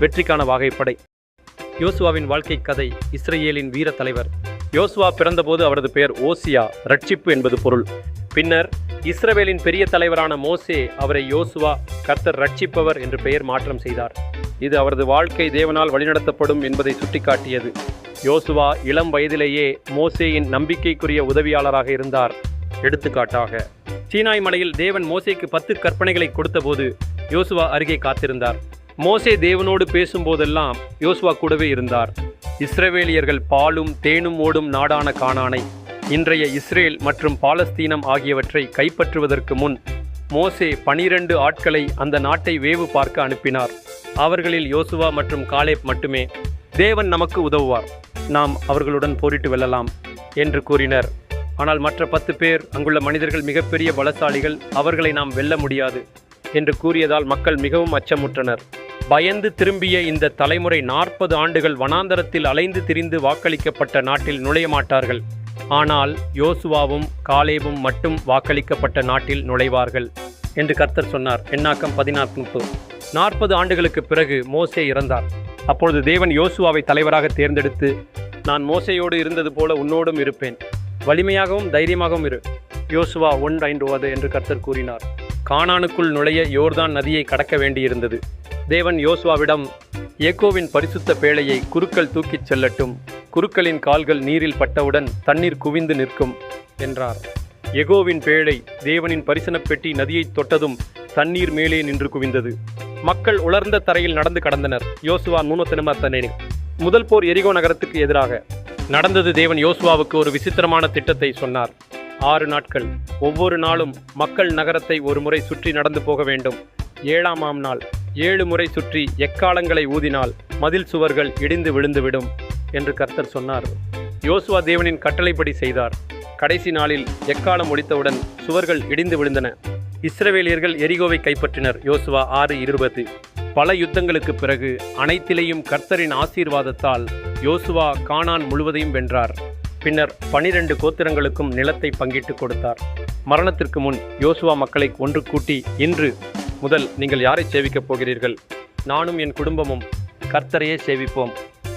வெற்றிக்கான வாகைப்படை. யோசுவாவின் வாழ்க்கை கதை இஸ்ரேலின் வீர தலைவர். யோசுவா பிறந்தபோது அவரது பெயர் ஓசியா ரட்சிப்பு என்பது பொருள். பின்னர் இஸ்ரவேலின் பெரிய தலைவரான மோசே அவரை யோசுவா கர்த்தர் ரட்சிப்பவர் என்று பெயர் மாற்றம் செய்தார். இது அவரது வாழ்க்கை தேவனால் வழிநடத்தப்படும் என்பதை சுட்டிக்காட்டியது. யோசுவா இளம் வயதிலேயே மோசேயின் நம்பிக்கைக்குரிய உதவியாளராக இருந்தார். எடுத்துக்காட்டாக சீனாய் மலையில் தேவன் மோசேக்கு பத்து கற்பனைகளை கொடுத்தபோது யோசுவா அருகே காத்திருந்தார். மோசே தேவனோடு பேசும்போதெல்லாம் யோசுவா கூடவே இருந்தார். இஸ்ரவேலியர்கள் பாலும் தேனும் ஓடும் நாடான கானானை இன்றைய இஸ்ரேல் மற்றும் பாலஸ்தீனம் ஆகியவற்றை கைப்பற்றுவதற்கு முன் மோசே பனிரெண்டு ஆட்களை அந்த நாட்டை வேவு பார்க்க அனுப்பினார். அவர்களில் யோசுவா மற்றும் காலேப் மட்டுமே தேவன் நமக்கு உதவுவார் நாம் அவர்களுடன் போரிட்டு வெல்லலாம் என்று கூறினர். ஆனால் மற்ற பத்து பேர் அங்குள்ள மனிதர்கள் மிகப்பெரிய பலசாலிகள் அவர்களை நாம் வெல்ல முடியாது என்று கூறியதால் மக்கள் மிகவும் அச்சமுற்றனர். பயந்து திரும்பிய இந்த தலைமுறை நாற்பது ஆண்டுகள் வனாந்தரத்தில் அலைந்து திரிந்து வாக்களிக்கப்பட்ட நாட்டில் நுழைய மாட்டார்கள். ஆனால் யோசுவாவும் காலேவும் மட்டும் வாக்களிக்கப்பட்ட நாட்டில் நுழைவார்கள் என்று கர்த்தர் சொன்னார். எண்ணாக்கம் பதினாறு முப்பது. நாற்பது ஆண்டுகளுக்கு பிறகு மோசே இறந்தார். அப்பொழுது தேவன் யோசுவாவை தலைவராக தேர்ந்தெடுத்து நான் மோசையோடு இருந்தது போல உன்னோடும் இருப்பேன். வலிமையாகவும் தைரியமாகவும் இரு. யோசுவா ஒன் ஐந்து என்று கர்த்தர் கூறினார். கானானுக்குள் நுழைய யோர்தான் நதியை கடக்க வேண்டியிருந்தது. தேவன் யோசுவாவிடம் ஏகோவின் பரிசுத்த பேழையை குருக்கள் தூக்கிச் செல்லட்டும். குருக்களின் கால்கள் நீரில் பட்டவுடன் தண்ணீர் குவிந்து நிற்கும் என்றார். எகோவின் பேழை தேவனின் பரிசனப் பெட்டி நதியைத் தொட்டதும் தண்ணீர் மேலே நின்று குவிந்தது. மக்கள் உலர்ந்த தரையில் நடந்து கடந்தனர். யோசுவா மூனத்தினமத்தனே முதல் போர் எரிகோ நகரத்துக்கு எதிராக. நடந்தது தேவன் யோசுவாவுக்கு ஒரு விசித்திரமான திட்டத்தை சொன்னார். ஆறு நாட்கள். ஒவ்வொரு நாளும் மக்கள் நகரத்தை ஒரு முறை சுற்றி நடந்து போக வேண்டும். ஏழாமாம் நாள். ஏழு முறை சுற்றி எக்காலங்களை ஊதினால் மதில் சுவர்கள் இடிந்து விழுந்துவிடும் என்று கர்த்தர் சொன்னார். யோசுவா தேவனின் கட்டளைப்படி செய்தார். கடைசி நாளில் எக்காலம் ஒழித்தவுடன் சுவர்கள் இடிந்து விழுந்தன. இஸ்ரவேலியர்கள் எரிகோவை கைப்பற்றினர். யோசுவா ஆறு இருபது. பல யுத்தங்களுக்கு பிறகு அனைத்திலேயும் கர்த்தரின் ஆசீர்வாதத்தால் யோசுவா கானான் முழுவதையும் வென்றார். பின்னர் பனிரெண்டு கோத்திரங்களுக்கும் நிலத்தை பங்கிட்டு கொடுத்தார். மரணத்திற்கு முன் யோசுவா மக்களை ஒன்று கூட்டி இன்று முதல் நீங்கள் யாரை சேவிக்கப் போகிறீர்கள்? நானும் என் குடும்பமும் கர்த்தரையே சேவிப்போம்.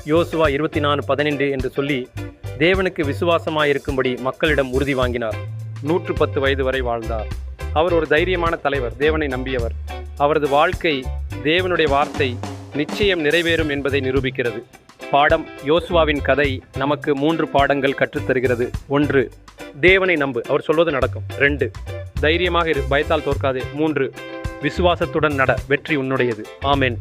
யோசுவா இருபத்தி நாலு பதினெண்டு என்று சொல்லி தேவனுக்கு விசுவாசமாயிருக்கும்படி மக்களிடம் உறுதி வாங்கினார். நூற்று பத்து வயது வரை வாழ்ந்தார். அவர் ஒரு தைரியமான தலைவர் தேவனை நம்பியவர். அவரது வாழ்க்கை தேவனுடைய வார்த்தை நிச்சயம் நிறைவேறும் என்பதை நிரூபிக்கிறது. பாடம் யோசுவாவின் கதை நமக்கு மூன்று பாடங்கள் கற்றுத்தருகிறது. ஒன்று தேவனை நம்பு. அவர் சொல்வது நடக்கும். ரெண்டு தைரியமாக இரு. பயத்தால் தோற்காதே. மூன்று விசுவாசத்துடன் நட வெற்றி உன்னுடையது. ஆமென்.